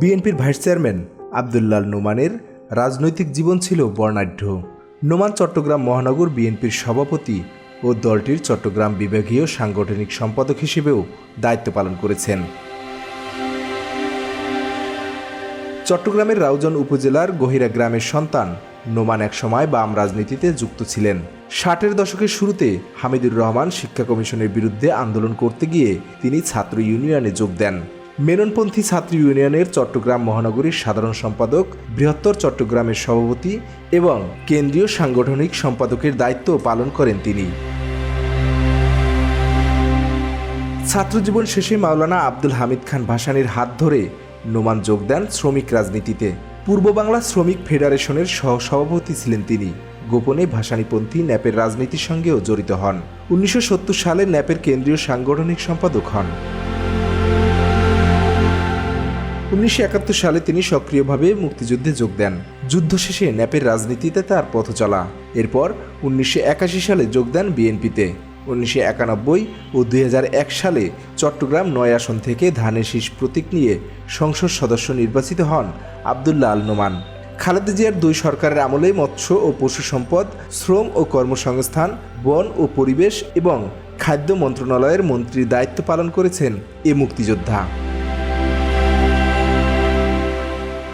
বিএনপির vice chairman আবদুল্লাল নোমানের রাজনৈতিক জীবন ছিল বর্ণাঢ্য। নোমান চট্টগ্রাম মহানগর বিএনপির সভাপতি ও দলটির চট্টগ্রাম বিভাগীয় সাংগঠনিক সম্পাদক হিসেবেও দায়িত্ব পালন করেছেন। চট্টগ্রামের রাউজান উপজেলার গহিরা গ্রামের সন্তান নোমান একসময় বাম রাজনীতিতে যুক্ত ছিলেন। ষাটের দশকের শুরুতে হামিদুর রহমান শিক্ষা কমিশনের বিরুদ্ধে আন্দোলন করতে গিয়ে তিনি ছাত্র ইউনিয়নে যোগ দেন। মেননপন্থী ছাত্র ইউনিয়নের চট্টগ্রাম মহানগরীর সাধারণ সম্পাদক, বৃহত্তর চট্টগ্রামের সভাপতি এবং কেন্দ্রীয় সাংগঠনিক সম্পাদকের দায়িত্ব পালন করেন তিনি। ছাত্রজীবন শেষে মাওলানা আব্দুল হামিদ খান ভাসানীর হাত ধরে নোমান যোগ দেন শ্রমিক রাজনীতিতে। পূর্ব বাংলা শ্রমিক ফেডারেশনের সহ সভাপতি ছিলেন তিনি। গোপনে ভাসানীপন্থী ন্যাপের রাজনীতির সঙ্গেও জড়িত হন। উনিশশো সত্তর সালে ন্যাপের কেন্দ্রীয় সাংগঠনিক সম্পাদক হন। উনিশশো একাত্তর সালে তিনি সক্রিয়ভাবে মুক্তিযুদ্ধে যোগ দেন। যুদ্ধ শেষে ন্যাপের রাজনীতিতে তার পথ চলা এরপর উনিশশো একাশি সালে যোগ দেন বিএনপিতে। উনিশশো একানব্বই ও দুই হাজার এক সালে চট্টগ্রাম নয় আসন থেকে ধানের শীষ প্রতীক নিয়ে সংসদ সদস্য নির্বাচিত হন আবদুল্লাহ আল নোমান। খালেদা জিয়ার দুই সরকারের আমলে মৎস্য ও পশু সম্পদ, শ্রম ও কর্মসংস্থান, বন ও পরিবেশ এবং খাদ্য মন্ত্রণালয়ের মন্ত্রীর দায়িত্ব পালন করেছেন এ মুক্তিযোদ্ধা।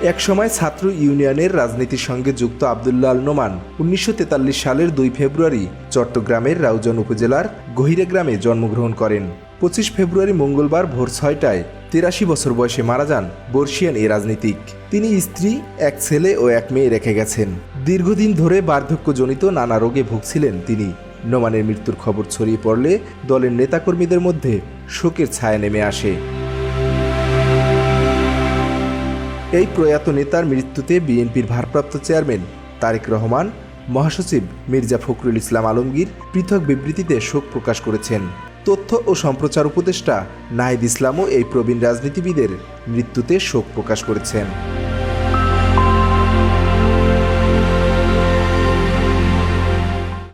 একসময় ছাত্র ইউনিয়নের রাজনীতির সঙ্গে যুক্ত আবদুল্লাহ আল নোমান উনিশশো তেতাল্লিশ সালের দুই ফেব্রুয়ারি চট্টগ্রামের রাউজান উপজেলার গহিরে গ্রামে জন্মগ্রহণ করেন। পঁচিশ ফেব্রুয়ারি মঙ্গলবার ভোর ছয়টায় তিরাশি বছর বয়সে মারা যান বর্ষিয়ান এই রাজনীতিক। তিনি স্ত্রী, এক ছেলে ও এক মেয়ে রেখে গেছেন। দীর্ঘদিন ধরে বার্ধক্যজনিত নানা রোগে ভুগছিলেন তিনি। নোমানের মৃত্যুর খবর ছড়িয়ে পড়লে দলের নেতাকর্মীদের মধ্যে শোকের ছায়া নেমে আসে। এই প্রয়াত নেতার মৃত্যুতে বিএনপির ভারপ্রাপ্ত চেয়ারম্যান তারেক রহমান, মহাসচিব মির্জা ফখরুল ইসলাম আলমগীর পৃথক বিবৃতিতে শোক প্রকাশ করেছেন। তথ্য ও সম্প্রচার উপদেষ্টা নাহিদ ইসলামও এই প্রবীণ রাজনীতিবিদের মৃত্যুতে শোক প্রকাশ করেছেন।